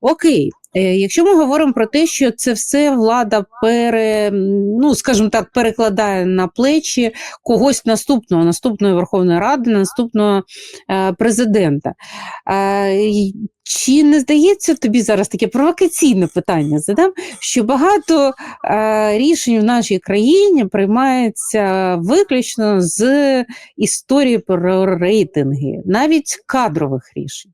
Окей, Е, якщо ми говоримо про те, що це все влада пере, ну скажімо так, перекладає на плечі когось наступного, наступної Верховної Ради, наступного е, президента. Е, чи не здається тобі зараз таке провокаційне питання задам, що багато рішень в нашій країні приймається виключно з історії про рейтинги, навіть кадрових рішень?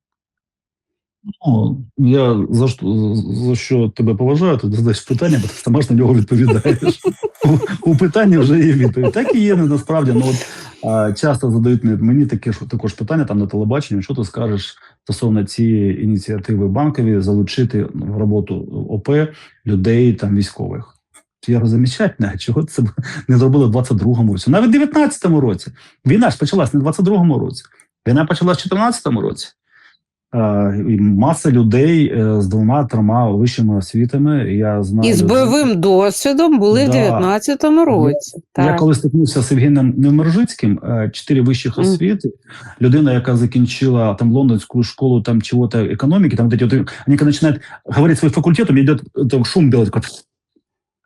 Ну, я за що, за що тебе поважаю, ти задаєш питання, бо ти сама ж на нього відповідаєш. У, у питанні вже є відповідь. Так і є, ну, насправді. Ну, от, а, часто задають мені- таке також питання там на телебаченні, що ти скажеш стосовно цієї ініціативи банкові залучити в роботу ОП людей там військових. Я говорю, замечательно, а чого це не зробили в 22-му році? Навіть в 19-му році. Війна ж почалась не в 22-му році. Війна почалась в 14-му році. Е, маса людей е, з двома-трьома вищими освітами. Я знаю І з людей. бойовим досвідом були в Да. 19-му році. Я Так. коли стикнувся з Євгеном Невмержицьким, е, чотири вищих освіти, людина, яка закінчила там лондонську школу там чого-то економіки, там вот, вони коли починають говорити свій факультет, у йде там шум.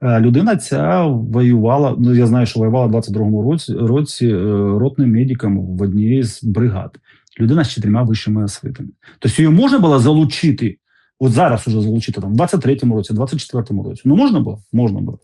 Е, Людина ця воювала. Ну я знаю, що воювала в 22-му році, році ротним медиком в одній з бригад. Людина з чотирма вищими освітами. Тобто її можна було залучити, от зараз уже залучити там в 23-му році, 24-му році. Ну можна було? Можна було.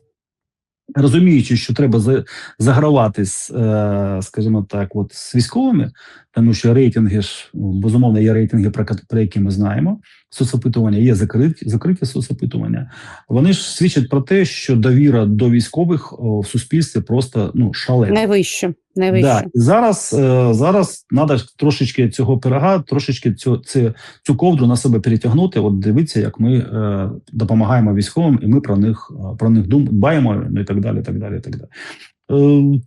Розуміючи, що треба загравати з, е, скажімо так, от з військовими, тому що рейтинги ж ну, безумовно є рейтинги, про, які ми знаємо. Соцопитування є закриті, закриті соцопитування. Вони ж свідчать про те, що довіра до військових в суспільстві просто ну шалена. Найвище. Да. І зараз, е, зараз треба трошечки цього пирога, трошечки цю, цю, цю ковдру на себе перетягнути. От дивіться, як ми е, допомагаємо військовим, і ми про них е, про них дбаємо, ну і так далі. так далі, так далі. Е,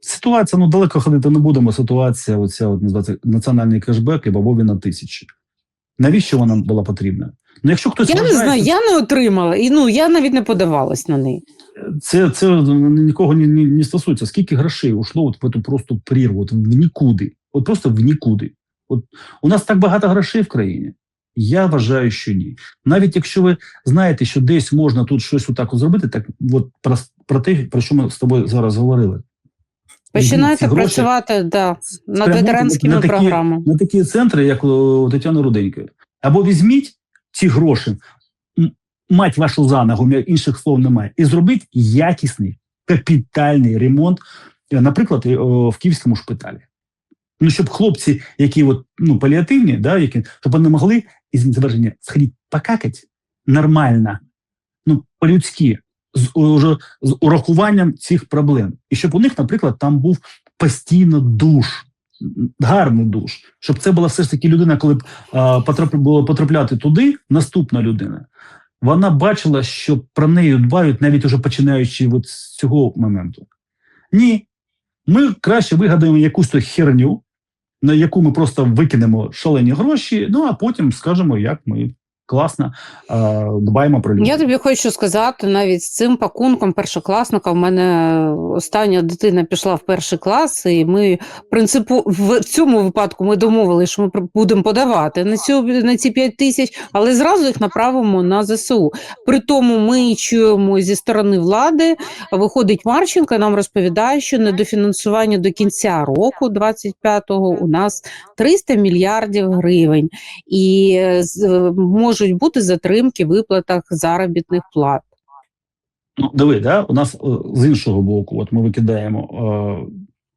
ситуація, ну далеко ходити не будемо. Ситуація, оця от називається національний кешбек і бабові на тисячі. Навіщо вона була потрібна? Ну, якщо хтось Я не знаю, я не отримала, і ну я навіть не подавалась на неї. це, це нікого не, не, не стосується. Скільки грошей ушло от в эту просто прірву, от в нікуди, от просто в нікуди. От у нас так багато грошей в країні. Я вважаю, що ні. Навіть якщо ви знаєте, що десь можна тут щось отак зробити, так от про, про те, про що ми з тобою зараз говорили. Починайте працювати да, над ветеранськими на такі- програмами. на такі центри, як у Тетяни Руденької. Або візьміть ці гроші, мать вашу за ногу, інших слов немає, і зробіть якісний капітальний ремонт, е, наприклад, е, в київському шпиталі. Ну, щоб хлопці, які от, ну, паліативні, да, які, щоб вони могли із завершення сходити покакати нормально, ну, по-людськи, з, уже, з урахуванням цих проблем. І щоб у них, наприклад, там був постійно душ, гарний душ, щоб це була все ж таки людина, коли б було потрапляти туди, наступна людина. Вона бачила, що про неї дбають навіть уже починаючи от з цього моменту. Ні, ми краще вигадаємо якусь то херню, на яку ми просто викинемо шалені гроші, ну а потім скажемо, як ми класно дбаємо про людей. Я тобі хочу сказати, навіть з цим пакунком першокласника в мене остання дитина пішла в перший клас, і ми принципу в цьому випадку ми домовилися, що ми будемо подавати на цю на ці 5 тисяч, але зразу їх направимо на ЗСУ. При тому ми чуємо зі сторони влади. Виходить Марченко, нам розповідає, що недофінансування до кінця року, 25-го, у нас 300 мільярдів гривень, і е, е, можуть бути затримки в виплатах заробітних плат. Ну, диви, да? у нас е, з іншого боку, от ми викидаємо е,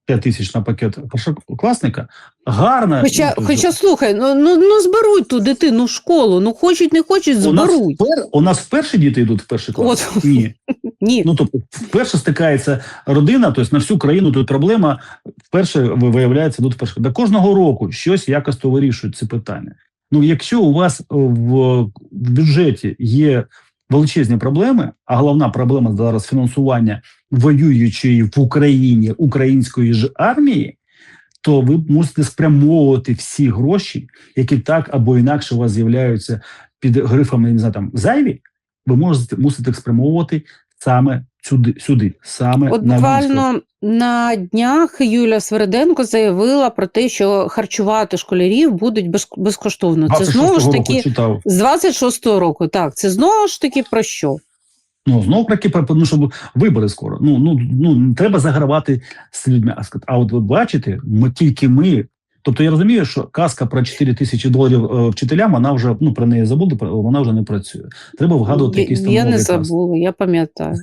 5 тисяч на пакет першокласника. Гарно. Хоча, ну, хоча слухай, ну, ну, ну зберуть ту дитину в школу, ну хочуть, не хочуть, у нас, зберуть. у нас вперше діти йдуть в перший клас? От. Ні. Ні, Ну, тобто, вперше стикається родина, тобто на всю країну тут проблема, вперше ви- виявляється тут вперше. До кожного року щось якось то вирішують ці питання. Ну, якщо у вас в, в бюджеті є величезні проблеми, а головна проблема зараз фінансування воюючої в Україні української ж армії, то ви мусите спрямовувати всі гроші, які так або інакше у вас з'являються під грифами, не знаю, там зайві, ви можете мусите їх спрямовувати саме сюди, сюди саме От на буквально на днях Юля Свериденко заявила про те, що харчувати школярів будуть без, безкоштовно. Це знову ж таки читав. з 26-го року. Так, це знову ж таки про що? Ну знову таки, ну, щоб вибори скоро. Ну ну ну треба загравати з людьми. А от ви бачите, ми тільки ми. Тобто я розумію, що казка про 4 тисячі доларів е, вчителям, вона вже ну про неї забули, вона вже не працює. Треба вгадувати я якісь там я не казки. забула, я пам'ятаю.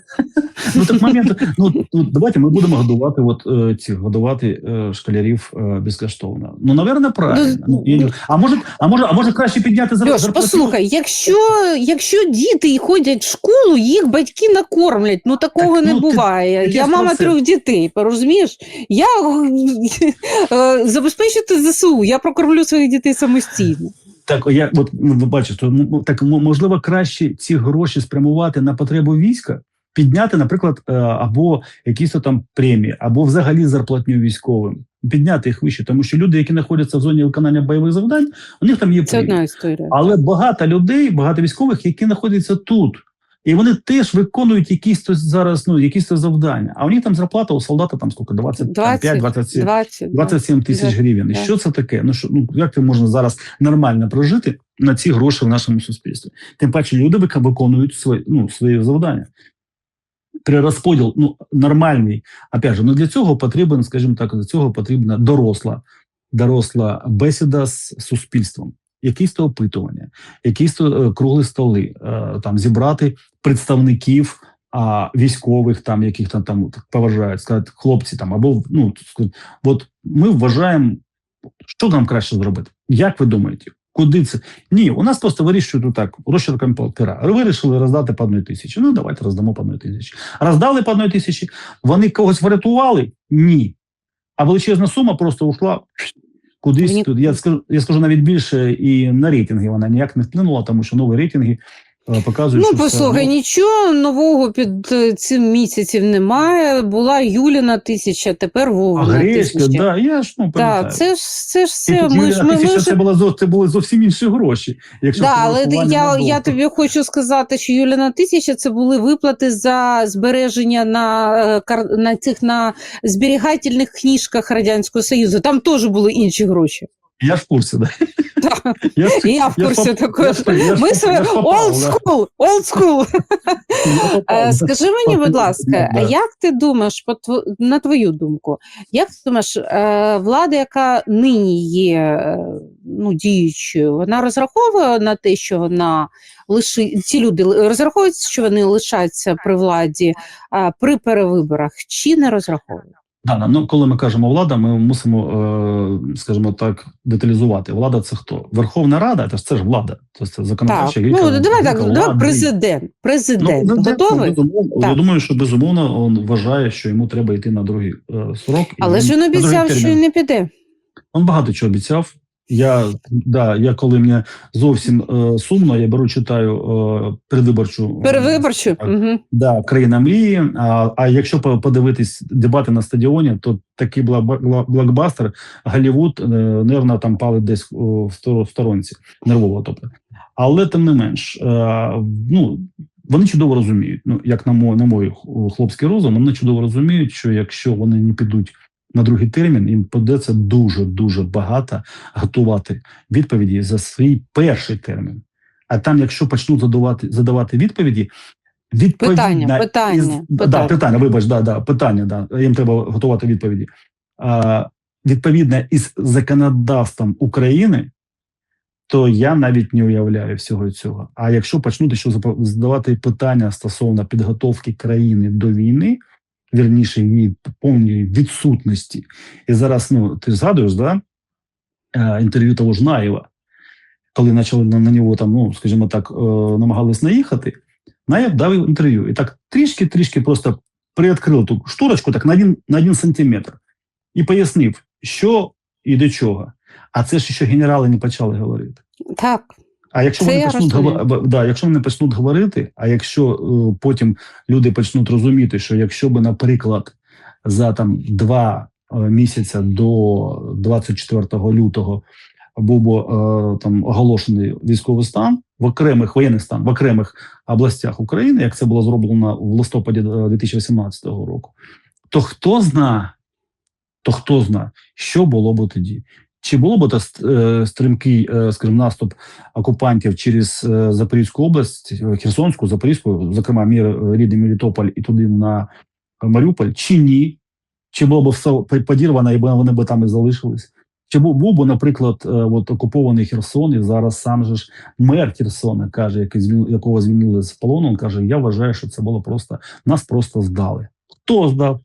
Ну так момент. Ну, ну давайте ми будемо годувати. От е, ці годувати е, школярів безкоштовно. Ну наверное, правильно. Ну, Ну, а може, а може, а може краще підняти зар- послухай, якщо, якщо діти ходять в школу, їх батьки накормлять. Ну такого не буває. я мама трьох дітей, розумієш? Я е, забезпечити ЗСУ, я прокормлю своїх дітей самостійно. Так, я от ви бачите, так можливо, краще ці гроші спрямувати на потребу війська, підняти, наприклад, е, або якісь то там премії, або взагалі зарплатню військовим, підняти їх вище, тому що люди, які знаходяться в зоні виконання бойових завдань, у них там є Це одна історія. Але багато людей, багато військових, які знаходяться тут. І вони теж виконують якісь то зараз ну якісь то завдання. А у них там зарплата у солдата там скільки 25 20, 27 20, 27 тисяч гривень. І що це таке? Ну що ну як ти можна зараз нормально прожити на ці гроші в нашому суспільстві? Тим паче люди виконують свої ну свої завдання. Перерозподіл ну нормальний. Опять же, ну для цього потрібен, скажімо так, для цього потрібна доросла, доросла бесіда з суспільством. Якісь то опитування, якісь то е, круглі столи, е, там зібрати представників а, військових, там яких там, там поважають, сказати, хлопці там або ну от ми вважаємо, що нам краще зробити. Як ви думаєте? Куди це? Ні, у нас просто вирішують отак, розчерком пера. Вирішили роздати по одній тисячі. Ну, давайте роздамо по одній тисячі. Роздали по одній тисячі. Вони когось врятували? Ні. А величезна сума просто ушла кудись Мені- тут. Я скажу, я скажу навіть більше, і на рейтинги вона ніяк не вплинула, тому що нові рейтинги показують, Ну, послухай, одно- нічого нового під е, цим місяців немає. Була Юліна тисяча, тепер Вовна гречка, тисяча. да, я ж ну пам'ятаю. Так, це ж це ж все. Ми Юлія ж ми, тисяча, це було зо- це були зовсім інші гроші. Якщо Да, але врахування я, я тобі хочу сказати, що Юліна тисяча це були виплати за збереження на, е, на цих на зберігательних книжках Радянського Союзу. Там теж були інші гроші. Я в курсі, да. Я, Я в курсі я ж- я Ми попав, old school, old school. Да. Скажи мені, будь ласка, а як ти думаєш, на твою думку, як ти думаєш, е, влада, яка нині є е, ну, діючою, вона розраховує на те, що вона лиши ці люди розраховують, що вони лишаться при владі е, при перевиборах, чи не розраховують? Дана, ну коли ми кажемо влада, ми мусимо, е, скажімо так, деталізувати. Влада це хто? Верховна Рада, це ж це ж влада. Тобто це законодавча законодавча ну давай так, давай президент. Президент Ну, готовий? безумовно, Так. Я думаю, що безумовно він вважає, що йому треба йти на другий е, срок. Але ж він обіцяв, що він не піде. Він багато чого обіцяв. Я да, я коли мені зовсім е, сумно, я беру читаю е, передвиборчу е, Перевиборчу. так. Угу. Да, країна мрії. А, а якщо по- подивитись дебати на стадіоні, то такий блокбастер Голлівуд, е, нервно там пали десь о, в сторо- в сторонці нервово. Тобто, але тим не менш, е, ну вони чудово розуміють. Ну як на мой, на мой хлопський розум, вони чудово розуміють, що якщо вони не підуть на другий термін, їм придеться дуже дуже багато готувати відповіді за свій перший термін. А там, якщо почнуть задавати задавати відповіді, відповідна Питання, питання, із, питання. Да, питання, вибач, да, да, питання, да, їм треба готувати відповіді. А, відповідно із законодавством України, то я навіть не уявляю всього цього. А якщо почнути запа- задавати питання стосовно підготовки країни до війни, вірніше її повної відсутності, і зараз ну ти згадуєш, да, е, інтерв'ю того ж Наєва, коли почали на, на нього там, ну скажімо так, е, намагались наїхати, Наєв дав інтерв'ю і так трішки-трішки просто приоткрив ту штурочку так на один, на один сантиметр і пояснив, що і до чого. А це ж ще генерали не почали говорити. Так. А якщо Це вони почнуть говор- да, якщо вони почнуть говорити, а якщо е, потім люди почнуть розуміти, що якщо би, наприклад, за там два е, місяця до 24 лютого був би е, там оголошений військовий стан, в окремих воєнний стан в окремих областях України, як це було зроблено в листопаді е, 2018 року, то хто зна, то хто зна, що було б тоді? Чи було б то ст- е, стрімкий, е, скажімо, наступ окупантів через е, Запорізьку область, е, Херсонську, Запорізьку, зокрема, рідний Мелітополь і туди на Маріуполь, чи ні? Чи було б все подірвано, і вони б там і залишились? Чи був, би, наприклад, от окупований Херсон, і зараз сам же ж мер Херсона каже, який якого звільнили з полону, він каже: Я вважаю, що це було просто нас просто здали. Хто здав?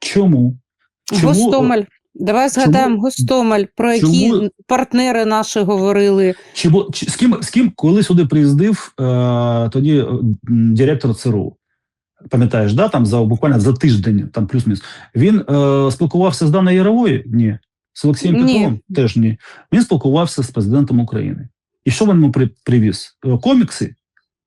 Чому? Чому- Гостомель. Давай згадаємо Гостомель, про які чому- партнери наші говорили. Чи, бу- чи з ким з ким коли сюди приїздив е, тоді е, директор ЦРУ? Пам'ятаєш, да, там за буквально за тиждень, там плюс-мінус. Він е, спілкувався з Даною Яровою? Ні. З Олексієм. Петровим? Теж ні. Він спілкувався з президентом України. І що він йому при, привіз? Е, Комікси?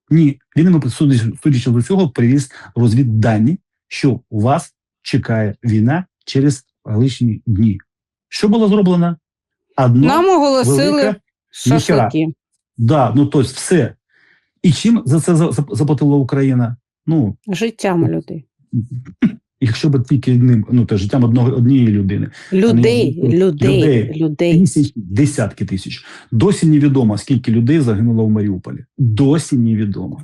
Ні. Він йому, судячи, з усього, привіз розвіддані, що у вас чекає війна через лишні дні. Що було зроблено? Одно Нам оголосили шашлики. Да, ну тобто все. І чим за це за- за- заплатила Україна? Ну, Життями людей. якщо б тільки одним, ну те життям одного однієї людини, Людей, Вони- людей, людей. людей. тисяч, десятки тисяч. Досі невідомо, скільки людей загинуло в Маріуполі. Досі невідомо.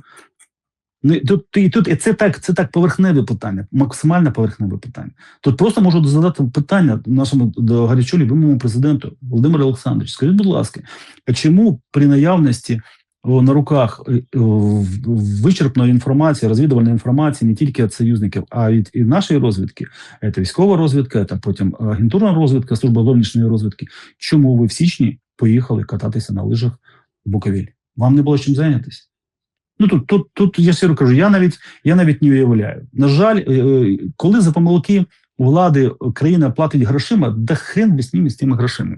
Ну, тут, і тут і це так, це так поверхневе питання, максимально поверхневе питання. Тут просто можу задати питання нашому до гарячо любимому президенту Володимиру Олександровичу. Скажіть, будь ласка, а чому при наявності о, на руках е, вичерпної інформації, розвідувальної інформації не тільки від союзників, а від і нашої розвідки, це військова розвідка, це потім агентурна розвідка, служба зовнішньої розвідки. Чому ви в січні поїхали кататися на лижах в Буковель? Вам не було чим зайнятися? Ну тут, тут, тут я щиро кажу, я навіть я навіть не уявляю. На жаль, е, е, коли за помилки влади країна платить грошима, да хрен би з ними з тими грошима.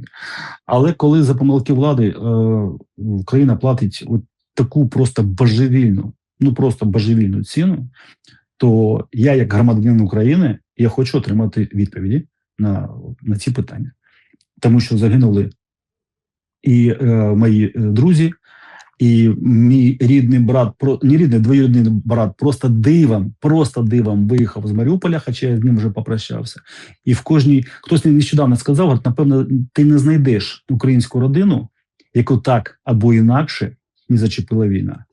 Але коли за помилки влади е, країна платить от таку просто божевільну, ну просто божевільну ціну, то я, як громадянин України, я хочу отримати відповіді на, на ці питання, тому що загинули і е, мої друзі, і мій рідний брат, не рідний, двоюрідний брат, просто дивом, просто дивом виїхав з Маріуполя, хоча я з ним вже попрощався. І в кожній хтось мені нещодавно сказав: говорить, напевно, ти не знайдеш українську родину, яку так або інакше не зачепила війна.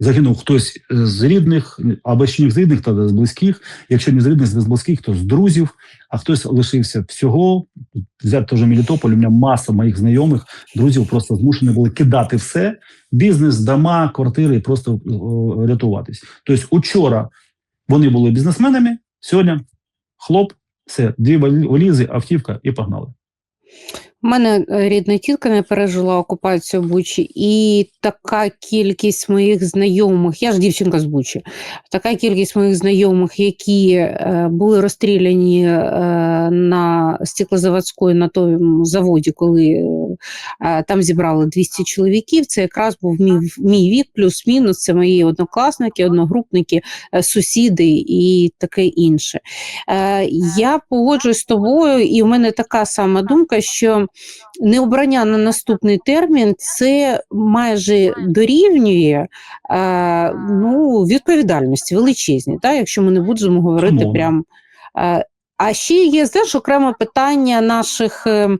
Загинув хтось з рідних, або ще не з рідних, то з близьких. Якщо не з рідних, то з близьких, то з друзів, а хтось лишився всього. Взяти теж Мелітополь, у мене маса моїх знайомих, друзів просто змушені були кидати все: бізнес, дома, квартири і просто рятуватись. Тобто, учора вони були бізнесменами, сьогодні хлоп, все, дві валізи, автівка і погнали. У мене е, рідна тітка не пережила окупацію Бучі, і така кількість моїх знайомих, я ж дівчинка з Бучі, така кількість моїх знайомих, які е, були розстріляні е, на стеклозаводської на тому заводі, коли е, там зібрали 200 чоловіків. Це якраз був мій, мій вік, плюс-мінус. Це мої однокласники, одногрупники, е, сусіди і таке інше. Е, Я погоджуюсь з тобою, і в мене така сама думка, що необрання на наступний термін це майже дорівнює е, ну, відповідальності величезні, так, якщо ми не будемо говорити Безумовно. А ще є знаєш, окреме питання наших е,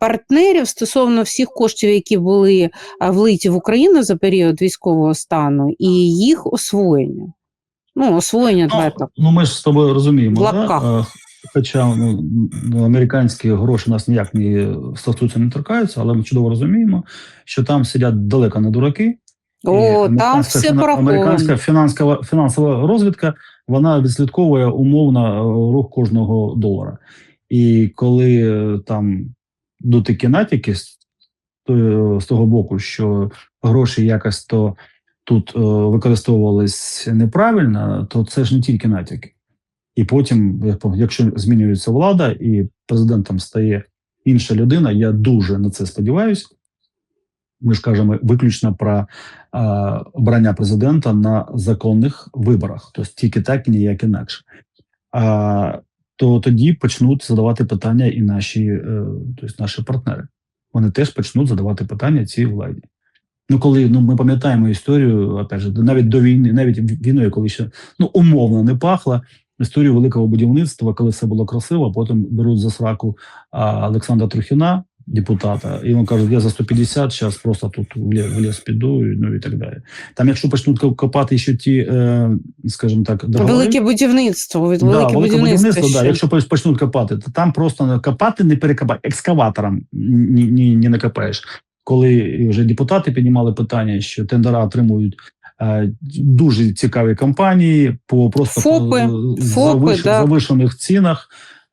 партнерів стосовно всіх коштів, які були е, влиті в Україну за період військового стану, і їх освоєння. Ну, освоєння, давай так. Ну, ми ж з тобою розуміємо, В лапках. Да? Е, Хоча ну, американські гроші нас ніяк не стосуються, не торкаються, але ми чудово розуміємо, що там сидять далеко не дураки. І О, там все пораховано. Американська фінансова, фінансова розвідка вона відслідковує умовно е, рух кожного долара. І коли е, там до такі натяки з, з того боку, що гроші якось то тут е, використовувались неправильно, то це ж не тільки натяки. І потім, якщо змінюється влада і президентом стає інша людина, я дуже на це сподіваюся. Ми ж кажемо виключно про е, обрання президента на законних виборах, тобто тільки так і ніяк інакше. А, то тоді почнуть задавати питання і наші, е, тобто наші партнери. Вони теж почнуть задавати питання цій владі. Ну, коли ну, ми пам'ятаємо історію, опять же, навіть до війни, навіть війною, коли ще ну, умовно не пахло, історію великого будівництва, коли все було красиво, потім беруть за сраку а, Олександра Трухіна, депутата, і він каже, я за 150 зараз просто тут в ліс, піду, ну і так далі. Там, якщо почнуть копати ще ті, е, скажімо так, договори, Велике будівництво, від Да, велике будівництво. да, якщо поч- почнуть копати, то там просто копати не перекопати, екскаватором ні, ні, не накопаєш. Коли вже депутати піднімали питання, що тендера отримують е, дуже цікаві компанії по просто ФОПи, по ФОПи, завиш- да. завишених цінах,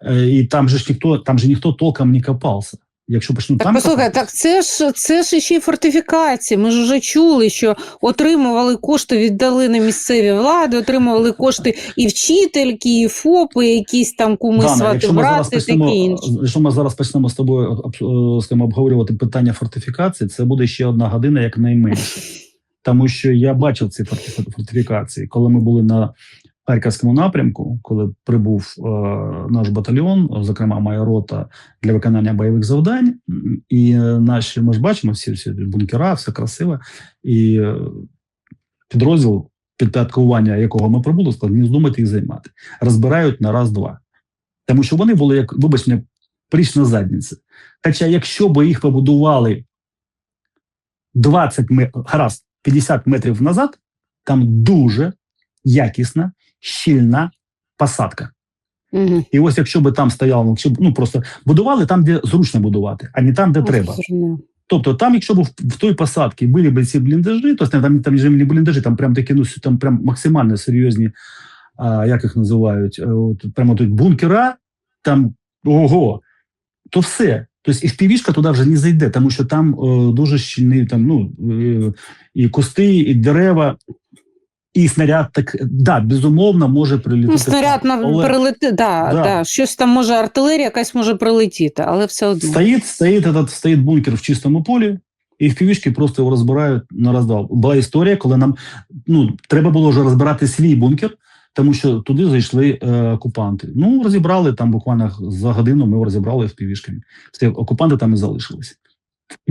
е, і там же ж ніхто, там же ніхто толком не копався. Якщо почнуть Так, там послухай, так це ж це ж ще й фортифікації. Ми ж вже чули, що отримували кошти, віддали на місцеві влади, отримували кошти і вчительки, і ФОПи, якісь там куми Дана, свати брати, таке почнемо, інше. якщо ми зараз почнемо з тобою об- е, скажімо, обговорювати питання фортифікації, це буде ще одна година, як найменше. Тому що я бачив ці форти- фортифікації, коли ми були на Харківському напрямку, коли прибув е, наш батальйон, зокрема моя рота для виконання бойових завдань, і е, наші ми ж бачимо всі всі бункера, все красиво, і е, підрозділ підпорядкування, якого ми прибули, сказав, не здумайте їх займати. Розбирають на раз-два. Тому що вони були, як, вибач мене, пріч на задниці. Хоча, якщо б їх побудували 20 метрів, гаразд, 50 метрів назад, там дуже якісна, щільна посадка. Угу. І ось якщо б там стояло, якщо б, ну просто будували там, де зручно будувати, а не там, де треба. Тобто, там, якщо б в, в той посадці були б ці бліндажі, то там, там не бліндажі, там прям такі, ну, там прям максимально серйозні, а, як їх називають, е, от, прямо тут бункера, там ого, то все. Тобто і впівішка туди вже не зайде, тому що там е, дуже щільний, там, ну, е, і кусти, і дерева, і снаряд так, да, безумовно, може прилітати. Ну, снаряд на Але- прилети, да, Да. да. щось там може артилерія якась може прилетіти, але все одно. Стоит, стоит этот стоит бункер в чистому полі, і в півішки просто його розбирають на роздав. Була історія, коли нам ну треба було вже розбирати свій бункер, тому що туди зайшли е, окупанти. Ну розібрали там буквально за годину. Ми його розібрали в півішками. Все окупанти там і залишилися.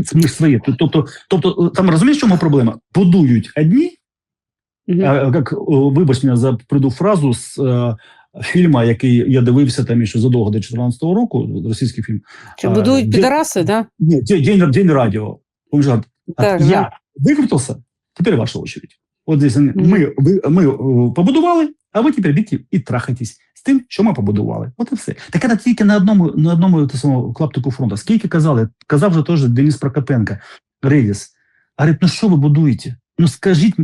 Це ми своє. Тобто, тобто там розумієш, чому проблема? Будують одні, А, як вибач мене за приду фразу з е, фільму, який я дивився там ще задовго до 2014 року, російський фільм. Чи будують де- підараси, да? Нет, день, день, день радио. Он же, Так, я викрутився, тепер ваша очередь. От здесь Мгм. ми, ви, ми е, побудували, а ви тепер йдіть і трахайтесь з тим, що ми побудували. От і все. Так це тільки на одному, на одному самому клаптику фронту. Скільки казали, казав же теж Денис Прокопенко, Редіс. Говорить, ну що ви будуєте? Ну скажіть,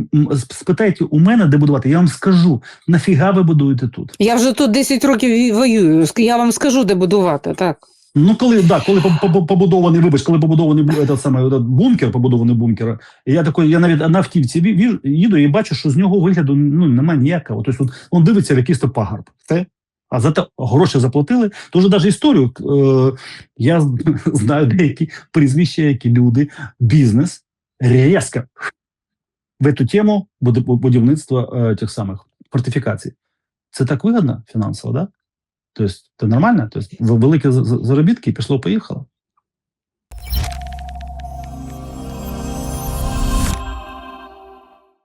спитайте у мене, де будувати, я вам скажу, нафіга ви будуєте тут? Я вже тут 10 років воюю. Я вам скажу, де будувати. Так. Ну, коли да, коли по- по- побудований, вибач, коли побудований этот самий этот бункер, побудований бункер, я такий, я навіть на автівці їду і бачу, що з нього вигляду ну немає ніякого. Тобто він, він дивиться в якийсь то пагорб. Все. А за те гроші заплатили. Тож навіть історію е, я знаю деякі прізвища, які люди, бізнес різко в эту тему будівництва е, тих самих фортифікацій. Це так вигідно фінансово, да? Тобто, це нормально? Тобто, великі заробітки пішло-поїхало.